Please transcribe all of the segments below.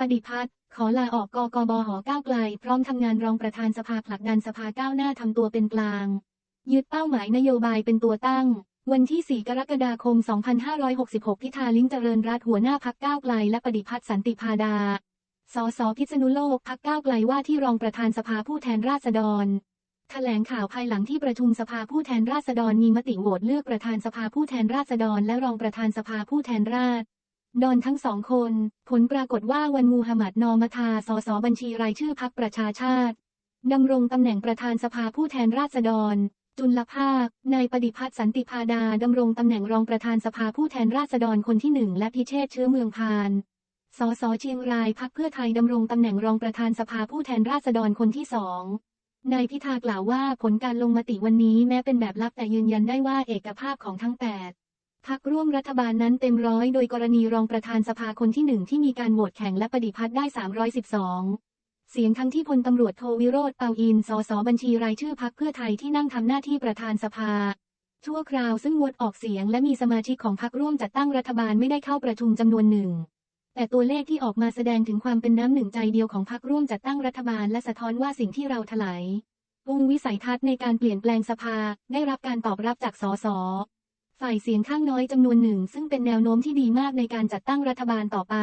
ปฏิพัฒน์ขอลาออกกกบหก้าวไกล พร้อมทำงานรองประธานสภาผลักดันสภาก้าวหน้าทำตัวเป็นกลาง ยึดเป้าหมายนโยบายเป็นตัวตั้ง วันที่ 4 กรกฎาคม 2566 พิธาลิ้มเจริญรัตหัวหน้าพักก้าวไกล และปฏิพัฒน์สันติพาดา สสพิษณุโลกพักก้าวไกลว่าที่รองประธานสภาผู้แทนราษฎรแถลงข่าวภายหลังที่ประชุมสภาผู้แทนราษฎรมีมติโหวตเลือกประธานสภาผู้แทนราษฎรและรองประธานสภาผู้แทนราษฎร นอนทั้งสองคน ผลปรากฏว่าวันมูฮัมหมัดนอมทาสสบัญชีรายชื่อพักประชาชาติดำรงตำแหน่งประธานสภาผู้แทนราษฎร จุลภาค นายปฏิพัฒน์สันติพาดาดำรงตำแหน่งรองประธานสภาผู้แทนราษฎรคนที่หนึ่งและพิเชษเชื้อเมืองพาน สสเชียงรายพักเพื่อไทยดำรงตำแหน่งรองประธานสภาผู้แทนราษฎรคนที่สองนายพิธากล่าวว่าผลการลงมติวันนี้แม้เป็นแบบลับแต่ยืนยันได้ว่าเอกภาพของทั้งแปด พักร่วมรัฐบาลนั้นเต็มร้อยโดยกรณีรองประธานสภาคนที่หนึ่งที่มีการโหวตแข่งและปฏิพัฒน์ได้ 312 เสียงทั้งที่พลตำรวจโทวิโรธเปาอิน สสบัญชีรายชื่อพักเพื่อไทยที่นั่งทำหน้าที่ประธานสภาชั่วคราวซึ่งงดออกเสียงและมีสมาชิกของพักร่วมจัดตั้งรัฐบาลไม่ได้เข้าประชุมจำนวนหนึ่ง แต่ตัวเลขที่ออกมาแสดงถึงความเป็นน้ำหนึ่งใจเดียวของพรรคร่วมจัดตั้งรัฐบาลและสะท้อนว่าสิ่งที่เราถลายองวิสัยทัศน์ในการเปลี่ยนแปลงสภา ได้รับการตอบรับจากสส ฝ่ายเสียงข้างน้อยจำนวนหนึ่ง ซึ่งเป็นแนวโน้มที่ดีมากในการจัดตั้งรัฐบาลต่อไป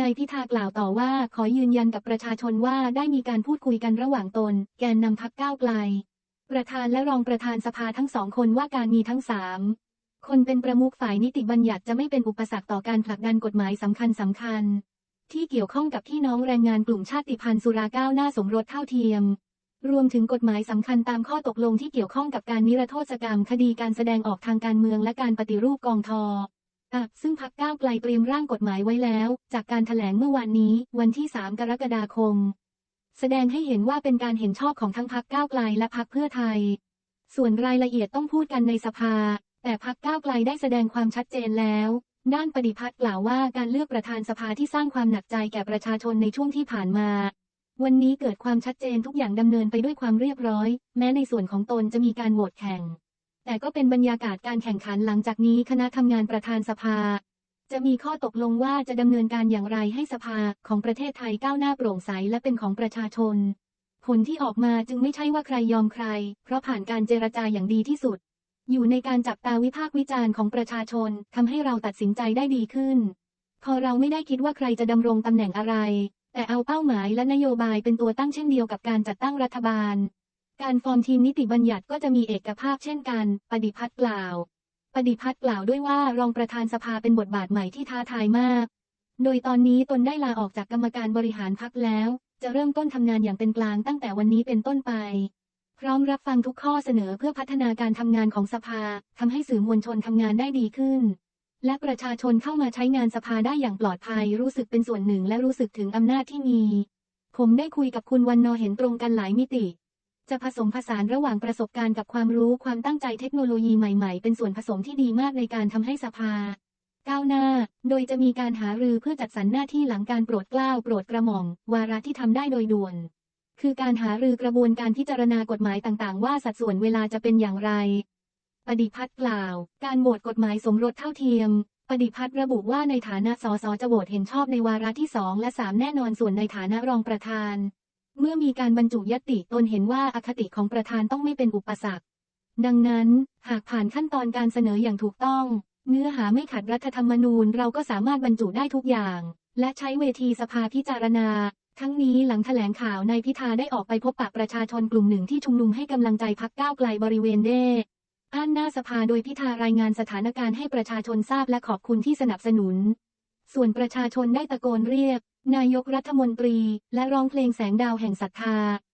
นายพิธากล่าวต่อว่าขอยืนยันกับประชาชนว่าได้มีการพูดคุยกันระหว่างตน แกนนำพักก้าวไกล ประธานและรองประธานสภาทั้งสองคนว่าการมีทั้งสามคนเป็นประมุขฝ่ายนิติบัญญัติจะไม่เป็นอุปสรรคต่อการผลักดันกฎหมายสำคัญสำคัญ ที่เกี่ยวข้องกับพี่น้องแรงงานกลุ่มชาติพันธุ์สุราก้าวหน้าสมรสเท่าเทียม รวมถึงกฎหมายสำคัญตามข้อตกลงที่เกี่ยวข้องกับการนิรโทษกรรมคดีการแสดงออกทางการเมืองและการปฏิรูปกองทอซึ่งพักก้าวไกลเตรียมร่างกฎหมายไว้แล้ว จากการถแถลงเมื่อวานนี้ วันที่ 3 กรกฎาคม แสดงให้เห็นว่าเป็นการเห็นชอบของทั้งพักก้าวไกลและพักเพื่อไทย ส่วนรายละเอียดต้องพูดกันในสภา แต่พักก้าวไกลได้แสดงความชัดเจนแล้ว ด้านปฏิพัฒน์กล่าวว่าการเลือกประธานสภาที่สร้างความหนักใจแก่ประชาชนในช่วงที่ผ่านมา วันนี้เกิดความชัดเจนทุกอย่างดำเนินไปด้วยความเรียบร้อย แม้ในส่วนของตนจะมีการโหวตแข่ง แต่ก็เป็นบรรยากาศการแข่งขันหลังจากนี้คณะทำงานประธานสภา จะมีข้อตกลงว่าจะดำเนินการอย่างไรให้สภาของประเทศไทยก้าวหน้าโปร่งใสและเป็นของประชาชน ผลที่ออกมาจึงไม่ใช่ว่าใครยอมใคร เพราะผ่านการเจรจาอย่างดีที่สุด อยู่ในการจับตาวิพากษ์วิจารณ์ของประชาชนทำให้เราตัดสินใจได้ดีขึ้น พอเราไม่ได้คิดว่าใครจะดำรงตำแหน่งอะไร แต่เอาเป้าหมายและนโยบายเป็นตัวตั้งเช่นเดียวกับการจัดตั้งรัฐบาล การฟอร์มทีมนิติบัญญัติก็จะมีเอกภาพเช่นกัน ปฏิพัฒน์กล่าว ปฏิพัฒน์กล่าวด้วยว่ารองประธานสภาเป็นบทบาทใหม่ที่ท้าทายมาก โดยตอนนี้ตนได้ลาออกจากกรรมการบริหารพักแล้ว จะเริ่มต้นทำงานอย่างเป็นกลางตั้งแต่วันนี้เป็นต้นไป พร้อมรับฟังทุกข้อเสนอเพื่อพัฒนาการทำงานของสภาทำให้สื่อมวลชนทำงานได้ดีขึ้น และประชาชนเข้ามาใช้งานสภาได้อย่างปลอดภัย รู้สึกเป็นส่วนหนึ่งและรู้สึกถึงอำนาจที่มี ผมได้คุยกับคุณวันนอเห็นตรงกันหลายมิติ จะผสมผสานระหว่างประสบการณ์กับความรู้ความตั้งใจเทคโนโลยีใหม่ๆ เป็นส่วนผสมที่ดีมากในการทำให้สภา ก้าวหน้า โดยจะมีการหารือเพื่อจัดสรรหน้าที่หลังการโปรดเกล้าโปรดกระหม่อมวาระที่ทำได้โดยด่วน คือการหารือกระบวนการพิจารณากฎหมายต่างๆ ว่าสัดส่วนเวลาจะเป็นอย่างไร ปฏิพัฒน์กล่าว การโหวตกฎหมายสมรสเท่าเทียม ปฏิพัฒน์ระบุว่าในฐานะสสจะโหวตเห็นชอบในวาระที่2และ3แน่นอนส่วนในฐานะรองประธาน เมื่อมีการบรรจุยติตนเห็นว่าอคติของประธานต้องไม่เป็นอุปสรรค ดังนั้น หากผ่านขั้นตอนการเสนออย่างถูกต้อง เนื้อหาไม่ขัดรัฐธรรมนูญเราก็สามารถบรรจุได้ทุกอย่าง และใช้เวทีสภาพิจารณาทั้งนี้หลังแถลงข่าวนายพิธาได้ออกไปพบปะประชาชนกลุ่มหนึ่งที่ชุมนุมให้กำลังใจพักก้าวไกลบริเวณเด อ้านหน้าสภาโดยพิธารายงานสถานการณ์ให้ประชาชนทราบและขอบคุณที่สนับสนุน ส่วนประชาชนได้ตะโกนเรียก นายกรัฐมนตรี และร้องเพลงแสงดาวแห่งศรัทธา